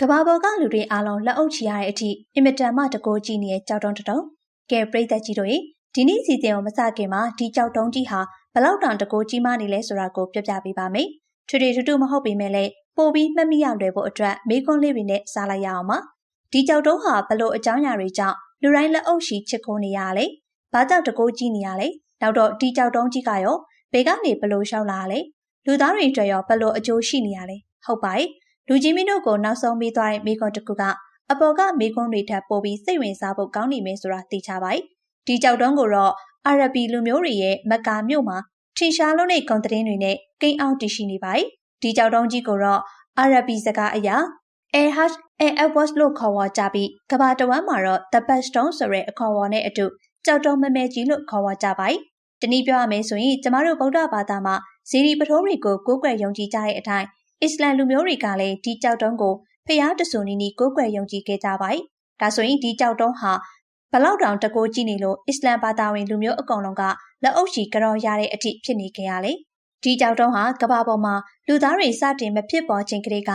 ကဘာပေါ်ကလူတွေအားလုံးလက်အုပ်ချရတဲ့အထိအင်မတန်မှတကိုးကြည့်နေတဲ့ကြောက်တုံးတုံးကဲပရိသတ်ကြီးတို့ရေဒီနေ့စီစဉ်ကိုမစခင်မှာဒီကြောက်တုံးကြီးဟာဘလောက်တောင်တကိုးကြီးမှနေလဲဆိုတာကိုပြပြပေးပါမယ်ထွေထွေထူးထူးမဟုတ်ပေမဲ့လည်းပိုပြီးမှတ်မိရလွယ်ဖို့အတွက်မေးခွန်းလေးတွေနဲ့စားလိုက်ရအောင်ပါဒီကြောက်တုံးဟာဘလို့အကြောင်းအရာတွေကြောင့်လူတိုင်းလက်အုပ်ရှိချစ်ခိုးနေရလဲဘာကြောင့်တကိုးကြီးနေရလဲနောက်တော့ဒီကြောက်တုံးကြီးကရောဘေကနေဘလို့ရှောက်လာလဲလူသားတွေအတွက်ရောဘလို့အကျိုးရှိနေရလဲဟုတ်ပါရဲ့ လူကြီးမင်းတို့ကိုနောက်ဆုံးပြီးသွားတဲ့မိခွန်းတစ်ခုကအပေါ်ကမိခွန်းတွေထပ်ပို့ပြီးစိတ်ဝင်စားဖို့ကောင်းနေမယ်ဆိုတာသိချပါတယ်။ဒီကြောက်တုံးကိုတော့အာရဘီလူမျိုးတွေရဲ့မက္ကာမြို့မှာထင်ရှားလုံးတဲ့ဂုံသတင်းတွေနဲ့ကိန်းအောင်တည်ရှိနေပါတယ်။ဒီကြောက်တုံးကြီးကိုတော့အာရဘီစကားအရာ Air Hash Air Airways လို့ခေါ်ဝေါ်ကြပြီးကဘာတဝမ်းမှာတော့ The Best Stone ဆိုတဲ့အခေါ်ဝေါ်နဲ့အတူကြောက်တုံးမမဲကြီးလို့ခေါ်ဝေါ်ကြပါတယ်။တနည်းပြောရမယ်ဆိုရင်ကျမတို့ဗုဒ္ဓဘာသာမှာဇီရီပထိုးတွေကိုကိုးကွယ်ယုံကြည်ကြတဲ့အတိုင်း အစ္စလမ်လူမျိုးတွေကလည်းဒီကြောက်တုံးကိုဖျားတဆူနီနီကိုးကွယ်ယုံကြည်ခဲ့ကြပါတယ်။ဒါဆိုရင်ဒီကြောက်တုံးဟာဘလောက်တောင်တကိုးကြည့်နေလို့အစ္စလမ်ဘာသာဝင်လူမျိုးအကောင်လုံးကလက်အုပ်ချီကြော်ရတဲ့အထိဖြစ်နေကြရလေ။ဒီကြောက်တုံးဟာကဘာပေါ်မှာလူသားတွေစတင်မဖြစ်ပေါ်ခြင်းကလေးက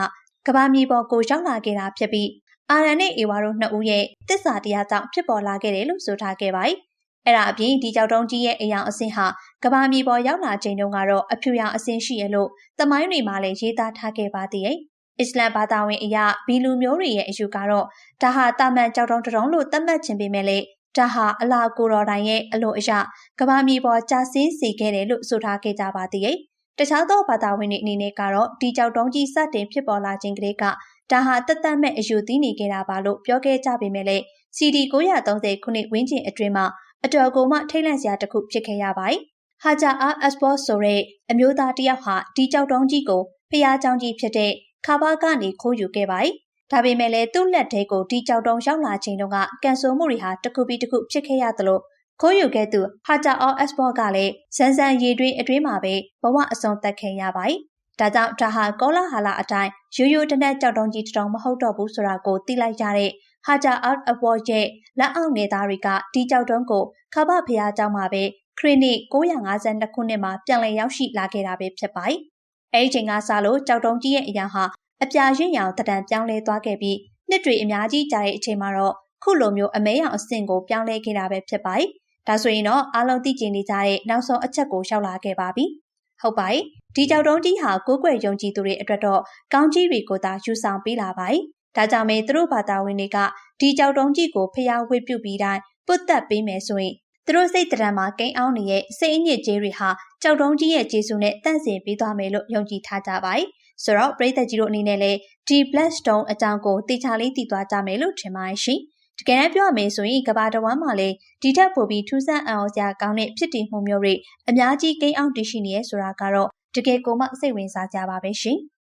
ကဘာမြေပေါ်ကိုရောက်လာခဲ့တာဖြစ်ပြီးအာရန်နဲ့အေဝါတို့နှစ်ဦးရဲ့တစ္ဆာတရားကြောင့်ဖြစ်ပေါ်လာခဲ့တယ်လို့ဆိုထားခဲ့ပါတယ်။ အဲ့ဒါအပြင်ဒီကြောက်တုံးကြီးရဲ့အယောင်အဆင့်ဟာကဘာမြေပေါ်ရောက်လာချိန်တုန်းကတော့အဖြူရောင်အဆင့်ရှိရလို့သမိုင်းတွေမှာလည်းရေးသားထားခဲ့ပါသေးတယ်။အစ္စလမ်ဘာသာဝင်အရာဘီလူမျိုးတွေရဲ့အယူကတော့ဒါဟာတာမန်ကြောက်တုံးတုံးလို့သတ်မှတ်ခြင်းပေမဲ့လေဒါဟာအလာကိုတော်တိုင်ရဲ့အလို့အရာကဘာမြေပေါ်ကြာဆင်းစေခဲ့တယ်လို့ဆိုထားခဲ့ကြပါသေးတယ်။တခြားသောဘာသာဝင်တွေအနေနဲ့ကတော့ဒီကြောက်တုံးကြီးစတင်ဖြစ်ပေါ်လာခြင်းကလေးကဒါဟာတသက်မဲ့အယူသီးနေခဲ့တာပါလို့ပြောခဲ့ကြပေမဲ့လေ CD 930ခုနှစ်ဝင်းကျင်အတွင်းမှာ အတော်ကိုမှထိတ်လန့်စရာတစ်ခုဖြစ်ခဲ့ရပါတယ်။ဟာဂျာအာအက်စပေါ်ဆိုတဲ့အမျိုးသားတစ်ယောက်ဟာဒီကြောက်တုံးကြီးကိုဖျားကြောင်ကြီးဖြစ်တဲ့ခါဘာကနေခိုးယူခဲ့ပါတယ်။ဒါပေမဲ့လည်းသူ့လက်ထဲကိုဒီကြောက်တုံးရောက်လာချိန်တုန်းကကန်ဆိုမှုတွေဟာတစ်ခုပြီးတစ်ခုဖြစ်ခဲ့ရသလိုခိုးယူခဲ့သူဟာဂျာအော့အက်စပေါ်ကလည်းစန်းစန်းရေတွင်းအတွင်းမှာပဲဘဝအဆုံးသတ်ခဲ့ရပါတယ်။ဒါကြောင့်ဒါဟာကောလာဟာလာအတိုင်းရိုးရိုးတနက်ကြောက်တုံးကြီးတောင်မဟုတ်တော့ဘူးဆိုတာကိုသိလိုက်ရတဲ့ ဟာဂျာအတ်အဘော်ရဲ့လက်အောက်ငယ်သားတွေကဒီကြောက်တုံးကိုခဘဖရားကျောင်းမှာပဲခရစ်နှစ်952ခုနှစ်မှာပြန်လည်ရောက်ရှိလာခဲ့တာပဲဖြစ်ပါတယ်။အဲဒီချိန်ကစလို့ကြောက်တုံးကြီးရဲ့အရာဟာအပြာရင့်ရောင်တံတန်ပြောင်းလဲသွားခဲ့ပြီးနှစ်တွေအများကြီးကြာတဲ့အချိန်မှာတော့ခုလိုမျိုးအမဲရောင်အဆင့်ကိုပြောင်းလဲခဲ့တာပဲဖြစ်ပါတယ်။ဒါဆိုရင်တော့အားလုံးသိကျင်နေကြတဲ့နောက်ဆုံးအချက်ကိုရောက်လာခဲ့ပါပြီ။ဟုတ်ပါတယ်။ဒီကြောက်တုံးကြီးဟာကိုယ်ွယ်ယုံကြည်သူတွေအတွက်တော့ကောင်းကြီးတွေကိုသာယူဆောင်ပေးလာပါတယ် ဒါကြောင့်မဲသူတို့ဘာသာဝင်တွေကဒီကြောက်တုံးကြီးကိုဖျားဝှေ့ပြုတ်ပြီးတိုင်းပုတ်သက်ပေးမယ်ဆိုရင်သူတို့စိတ်တရံမှာကိန်းအောင်နေတဲ့စိတ်အညစ်အကြေးတွေဟာကြောက်တုံးကြီးရဲ့ကျေးဇူးနဲ့တန့်စင်ပေးသွားမယ်လို့ယုံကြည်ထားကြပါတယ်။ဆိုတော့ပရိသတ်ကြီးတို့အနေနဲ့လည်းဒီ Black Stone အကြောင်းကိုသိချလေးသိသွားကြမယ်လို့ထင်ပါတယ်ရှင်။တကယ်တမ်းပြောရမယ်ဆိုရင်ကဘာတဝမ်းမှာလည်းဒီထက်ပိုပြီးထူးဆန်းအောင်စရာကောင်းတဲ့ဖြစ်တည်မှုမျိုးတွေအများကြီးကိန်းအောင်တည်ရှိနေရဆိုတာကတော့တကယ်ကိုမှစိတ်ဝင်စားကြပါပဲရှင်။